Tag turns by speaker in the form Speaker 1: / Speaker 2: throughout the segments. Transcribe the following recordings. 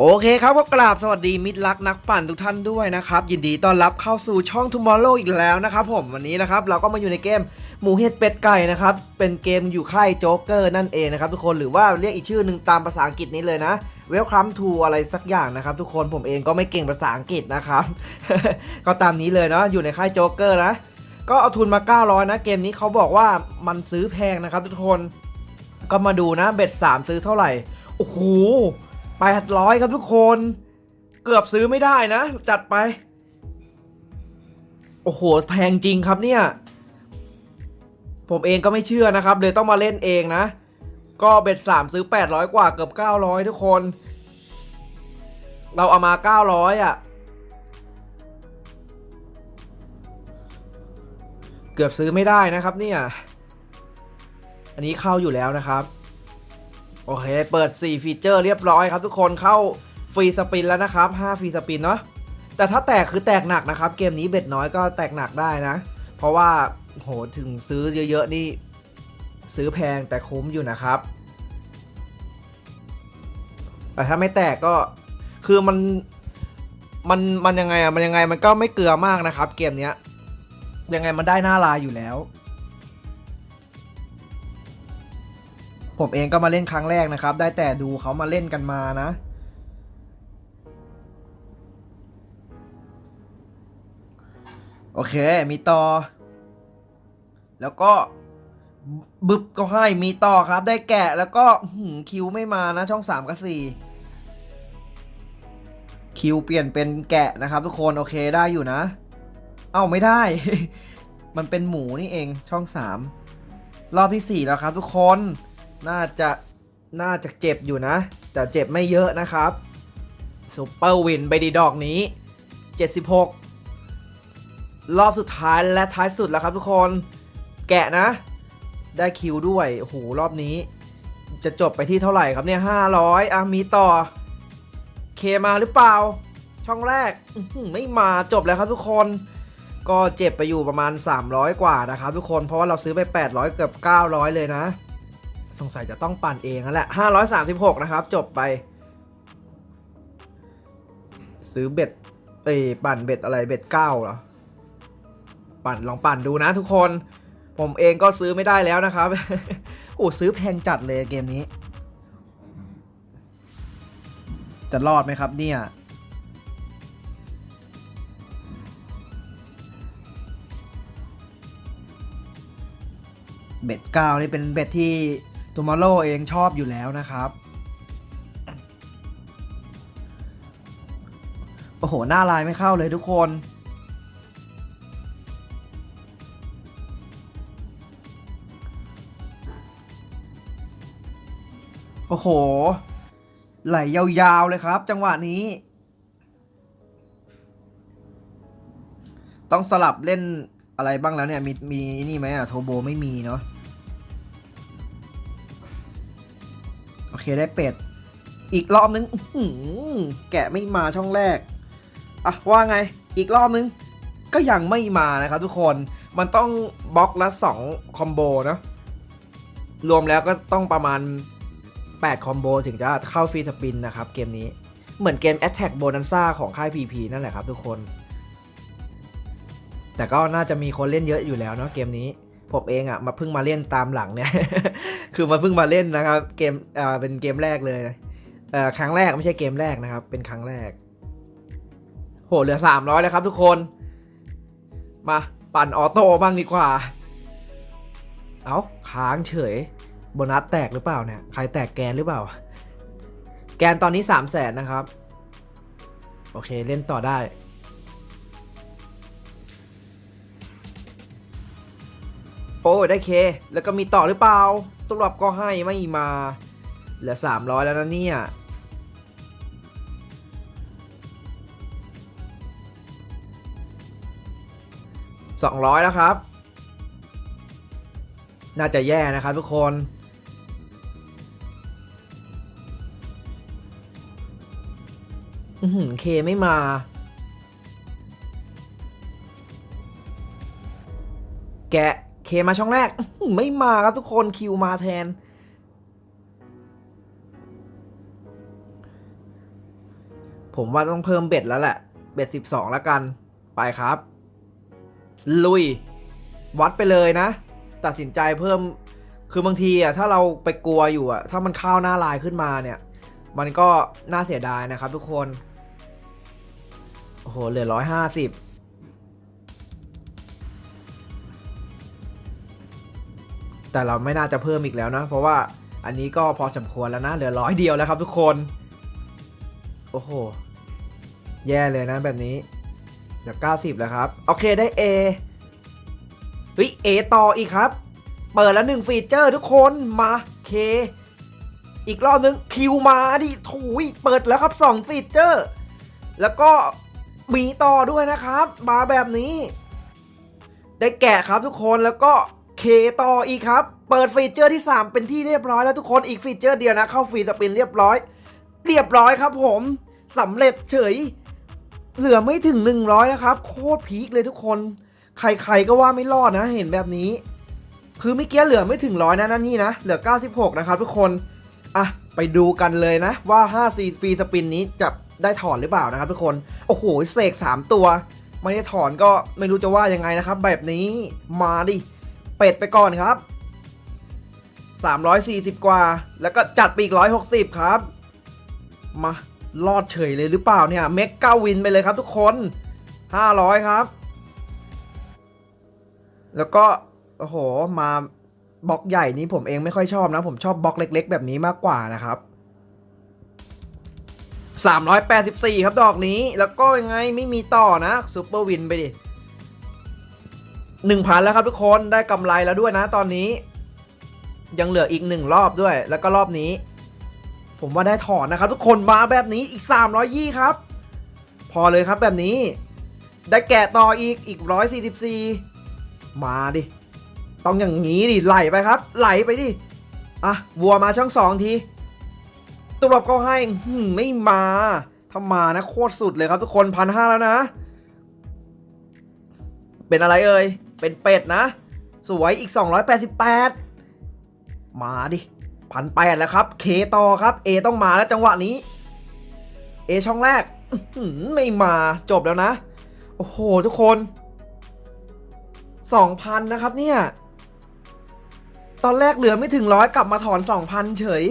Speaker 1: โอเคครับก็กราบสวัสดีมิตรรักนักปั่นทุกท่านด้วยนะครับ ยินดีต้อนรับเข้าสู่ช่อง Tomorrow อีกแล้วนะครับผมวันนี้นะครับเราก็มาอยู่ในเกมหมูเห็ดเป็ดไก่นะครับ เป็นเกมอยู่ค่ายโจ๊กเกอร์นั่นเองนะครับทุกคนหรือว่าเรียกอีกชื่อหนึ่งตามภาษาอังกฤษนี้เลยนะ Welcome to อะไรสักอย่างนะครับ ทุกคนผมเองก็ไม่เก่งภาษาอังกฤษนะครับ ก็ตามนี้เลยเนาะอยู่ในค่ายโจ๊กเกอร์นะก็เอาทุนมา 900 นะเกมนี้เขาบอกว่ามันซื้อแพงนะครับ ทุกคนก็มาดูนะเบ็ด3ซื้อเท่าไหร่โอ้โห 800ครับทุกคน เกือบซื้อไม่ได้นะ จัดไป โอ้โห แพงจริงครับเนี่ย ผมเองก็ไม่เชื่อนะครับ เลยต้องมาเล่นเองนะ ก็เบ็ด3ซื้อ 800 กว่าเกือบ 900 ทุกคน เราเอามา 900อะ เกือบซื้อไม่ได้นะครับเนี่ย อันนี้เข้าอยู่แล้วนะครับ โอเค เปิด 4 ฟีเจอร์เรียบร้อยครับทุกคนเข้าฟรีสปินแล้วนะครับ 5 ฟรีสปินเนาะแต่ถ้าแตกคือแตกหนักนะครับ เกมนี้เบ็ดน้อยก็แตกหนักได้นะ เพราะว่าโหถึงซื้อเยอะๆนี่ ซื้อแพงแต่คุ้มอยู่นะครับ แต่ถ้าไม่แตกก็คือมันมันมันยังไงอะมันยังไงมันก็ไม่เกลือมากนะครับ เกมเนี้ยยังไงมันได้หน้าลายอยู่แล้ว ผมเองก็มาเล่นครั้งแรกนะครับ ได้แต่ดูเขามาเล่นกันมานะ โอเค มีต่อ แล้วก็บึบก็ให้มีต่อครับ ได้แกะแล้วก็หืคิวไม่มานะ ช่อง3กับ4คิวเปลี่ยนเป็นแกะนะครับ ทุกคนโอเคได้อยู่นะ เอ้าไม่ได้ มันเป็นหมูนี่เองช่อง3รอบที่4แล้วครับ ทุกคน น่าจะน่าจะเจ็บอยู่นะ แต่เจ็บไม่เยอะนะครับซูเปอร์วินไปดีดอกนี้ 76 รอบสุดท้ายและท้ายสุดแล้วครับทุกคน แกะนะ ได้คิวด้วยโอ้โหรอบนี้ จะจบไปที่เท่าไหร่ครับเนี่ย 500 อะ มีต่อ เคมาหรือเปล่า ช่องแรกไม่มาจบแล้วครับทุกคน ก็เจ็บไปอยู่ประมาณ 300 กว่านะครับทุกคนเพราะว่าเราซื้อไป 800 เกือบ 900 เลยนะ สงสัยจะต้องปั่นเองนั่นแหละ536 นะครับ จบไป ซื้อเบ็ดเอปั่นเบ็ดอะไรเบ็ดเก้าเหรอ ปั่นลองปั่นดูนะทุกคน ผมเองก็ซื้อไม่ได้แล้วนะครับ โอ้ซื้อแพงจัดเลยเกมนี้ จะรอดไหมครับเนี่ยเบ็ดเก้านี่เป็นเบ็ดที่ ตูมาโ o เองชอบอยู่แล้วนะครับ โอ้โห หน้าลายไม่เข้าเลยทุกคน โอ้โห ไหลยาวๆเลยครับ จังหวะนี้ ต้องสลับเล่นอะไรบ้างแล้วเนี่ย มีมีนี่ไหมอะโทโบไม่มีเนาะ ได้เป็ด อีกรอบนึงแกะไม่มาช่องแรก อะ ว่าไง อีกรอบนึง ก็ยังไม่มานะครับทุกคน มันต้องบล็อกละ2คอมโบนะ รวมแล้วก็ต้องประมาณ 8 คอมโบถึงจะเข้าฟรีสปินนะครับ เกมนี้ เหมือนเกม Attack Bonanza ของค่าย PP นั่นแหละครับทุกคน แต่ก็น่าจะมีคนเล่นเยอะอยู่แล้วเนาะเกมนี้ ผมเองอะ่ะมาเพิ่งมาเล่นตามหลังเนี่ย คือมาเพิ่งมาเล่นนะครับ เกมอ่าเป็นเกมแรกเลยเอ่อครั้งแรกไม่ใช่เกมแรกนะครับ เป็นครั้งแรก โหเหลือ300แล้วครับทุกคน มาปั่นออโต้บ้างดีกว่า เอาค้างเฉยโบนัสแตกหรือเปล่าเนี่ย ใครแตกแกนหรือเปล่า แกนตอนนี้3 0 0แสนนะครับ โอเคเล่นต่อได้ โอ้ได้เค แล้วก็มีต่อหรือเปล่าตุลับก็ให้ไม่มา เหลือ 300 แล้วนะเนี่ย สองร้อยแล้วครับ น่าจะแย่นะครับทุกคนอืเคไม่มาแกะ เคมาช่องแรก ไม่มาครับทุกคนคิวมาแทน ผมว่าต้องเพิ่มเบ็ดแล้วแหละ เบ็ดสิบสองแล้วกัน ไปครับ ลุย วัดไปเลยนะ ตัดสินใจเพิ่ม คือบางทีอะถ้าเราไปกลัวอยู่อะ ถ้ามันเข้าหน้าลายขึ้นมาเนี่ย มันก็น่าเสียดายนะครับทุกคน โอ้โห เหลือร้อยห้าสิบ แต่เราไม่น่าจะเพิ่มอีกแล้วนะ เพราะว่าอันนี้ก็พอสมควรแล้วนะ เหลือร้อยเดียวแล้วครับทุกคน โอ้โห แย่เลยนะแบบนี้เหลือ90 แล้วครับ โอเคได้ A เฮ้ย A ต่ออีกครับ เปิดแล้วหนึ่งฟีเจอร์ทุกคนมา K อีกรอบนึง Q มาดิถุยเปิดแล้วครับ2ฟีเจอร์ แล้วก็มีต่อด้วยนะครับ มาแบบนี้ ได้แกะครับทุกคนแล้วก็ เคต่ออีกครับ เปิดฟีเจอร์ที่ 3 เป็นที่เรียบร้อยแล้วทุกคนอีกฟีเจอร์เดียวนะ เข้าฟรีสปินเรียบร้อย เรียบร้อยครับผมสำเร็จเฉย เหลือไม่ถึง 100 นะครับ โคตรพีคเลยทุกคน ใครๆก็ว่าไม่รอดนะ เห็นแบบนี้ คือเมื่อกี้เหลือไม่ถึงร้อยนะนั่นนี่นะ เหลือ 96 นะครับทุกคนอะไปดูกันเลยนะ ว่า5 c ฟรีสปินนี้จะได้ถอนหรือเปล่านะครับทุกคน โอ้โหเสก3 ตัว ไม่ได้ถอนก็ไม่รู้จะว่ายังไงนะครับ แบบนี้มาดิ เป็ดไปก่อนครับ 340 กว่า แล้วก็จัดไปอีก 160 ครับ มารอดเฉยเลยหรือเปล่าเนี่ย เมกเก้าวินไปเลยครับทุกคน 500 ครับ แล้วก็ โอ้โห มาบล็อกใหญ่นี้ผมเองไม่ค่อยชอบนะ ผมชอบบล็อกเล็ก ๆ แบบนี้มากกว่านะครับ 384 ครับดอกนี้ แล้วก็ยังไงไม่มีต่อนะซูเปอร์วินไปดิ 1,000 แล้วครับทุกคนได้กำไรแล้วด้วยนะตอนนี้ ยังเหลืออีกหนึ่งรอบด้วย แล้วก็รอบนี้ ผมว่าได้ถอนนะครับ ทุกคนมาแบบนี้อีก 300ยี่ครับ พอเลยครับแบบนี้ ได้แกะต่ออีกอีก 144 มาดิ ต้องอย่างนี้ดิไหลไปครับ ไหลไปดิอะวัวมาช่องสองทีตัวรบก็ให้หึไม่มาถ้ามานะโคตรสุดเลยครับทุกคนพันห้าแล้วนะเป็นอะไรเอ่ย เป็นเป็ดนะ สวยอีก 288 มาดิพันแปดแล้วครับ เคต่อครับ A ต้องมาแล้วจังหวะนี้ A ช่องแรกไม่มาจบแล้วนะ โอ้โห ทุกคน2,000นะครับเนี่ย ตอนแรกเหลือไม่ถึงร้อยกลับมาถอน2,000เฉย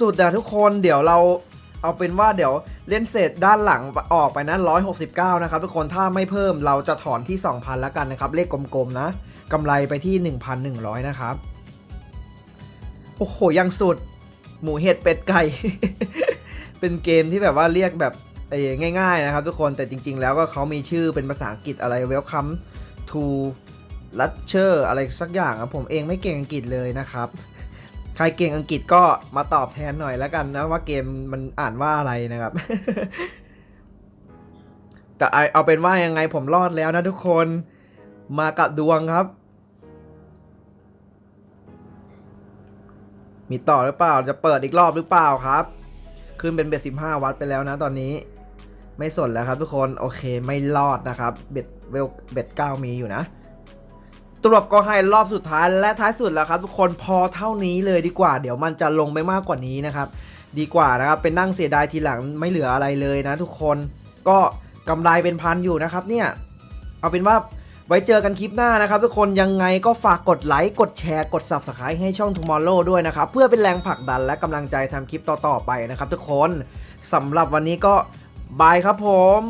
Speaker 1: สุดๆอะทุกคนเดี๋ยวเรา เอาเป็นว่าเดี๋ยวเล่นเสร็จด้านหลังออกไปนะ169 นะครับทุกคนถ้าไม่เพิ่มเราจะถอนที่ 2,000 แล้วกันนะครับ เลขกลมๆนะกำไรไปที่ 1,100 นะครับ โอ้โห ยังสุด หมูเห็ดเป็ดไก่ เป็นเกมที่แบบว่าเรียกแบบง่าย ๆ นะครับ ทุกคนแต่จริง ๆ แล้วก็เขามีชื่อเป็นภาษาอังกฤษอะไร welcome to Latcher อะไรสักอย่างอะผมเองไม่เก่งอังกฤษเลยนะครับ รเก่งอังกฤษก็มาตอบแทนหน่อยแล้วกันนะว่าเกมมันอ่านว่าอะไรนะครับแต่เอาเอาเป็นว่ายังไงผมรอดแล้วนะทุกคนมากับดวงครับ มีต่อหรือเปล่าจะเปิดอีกรอบหรือเปล่าครับ ขึ้นเป็นเบ็ดสิบห้าวัตไปแล้วนะตอนนี้ ไม่สนแล้วครับทุกคนโอเคไม่รอดนะครับ เบ็ดเวลเบ็ดเก้ามีอยู่นะ ตรวจก็ให้รอบสุดท้ายและท้ายสุดแล้วครับ ทุกคนพอเท่านี้เลยดีกว่า เดี๋ยวมันจะลงไปมากกว่านี้นะครับ ดีกว่านะครับเป็นนั่งเสียดายทีหลังไม่เหลืออะไรเลยนะ ทุกคนก็กำไรเป็นพันอยู่นะครับเนี่ยเอาเป็นว่าไว้เจอกันคลิปหน้านะครับ ทุกคนยังไงก็ฝากกดไลค์กดแชร์กด Subscribe ให้ช่อง Tomorrow ด้วยนะครับ เพื่อเป็นแรงผลักดันและกำลังใจทำคลิปต่อๆไปนะครับ ทุกคนสำหรับวันนี้ก็บายครับผม